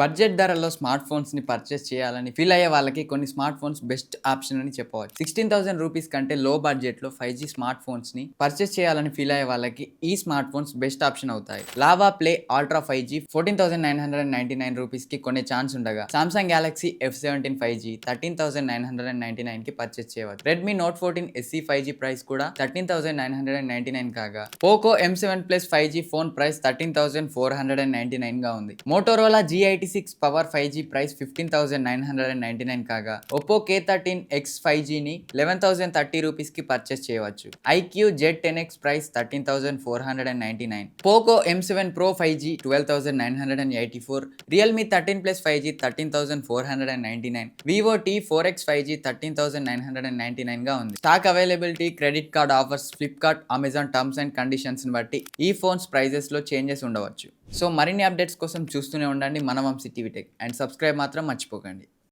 Budget ధరలో smart ఫోన్స్ని purchase చేయాలని ఫీల్ అయ్యే వాళ్ళకి కొన్ని స్మార్ట్ ఫోన్స్ బెస్ట్ ఆప్షన్ అని చెప్పవచ్చు. సిక్స్టీన్ థౌసండ్ రూపీస్ కంటే లో బడ్జెట్లో ఫైవ్ జీ స్మార్ట్ ఫోన్స్ని పర్చేస్ చేయాలని ఫీల్ అయ్యే వాళ్ళకి ఈ స్మార్ట్ ఫోన్స్ బెస్ట్ ఆప్షన్ అవుతాయి. Lava Play Ultra five G fourteen thousand nine hundred ninety nine రూపీస్కి కొన్ని కొనే ఛాన్స్ ఉండగా Samsung Galaxy F seventeen five G thirteen thousand nine hundred and ninety నైన్కి పర్చేస్ చేయవచ్చు. Redmi Note fourteen SE five G price కూడా thirteen thousand nine hundred and ninety nine కాగా Poco M seven plus five G phone price thirteen thousand four hundred and ninety నైన్గా ఉంది. Motorola GIT eighty six power five G price fifteen thousand nine hundred and ninety nine కాగా Oppo K thirteen X five జీని eleven thousand thirty రూపీస్కి purchase చేయవచ్చు. IQOO Z ten X price thirteen thousand four hundred and ninety nine Poco M seven pro five G twelve thousand nine hundred and eighty four Realme thirteen plus five G thirteen thousand four hundred and ninety nine Vivo T four X five G thirteen thousand nine hundred and ninety నైన్గా ఉంది. Stock availability credit card offers Flipkart Amazon terms and conditions బట్టి ఈ phones ప్రైజెస్లో changes ఉండవచ్చు. So మరిన్ని updates కోసం చూస్తూనే ఉండండి. మన Vamsi TV tech. And subscribe మాత్రం మర్చిపోకండి.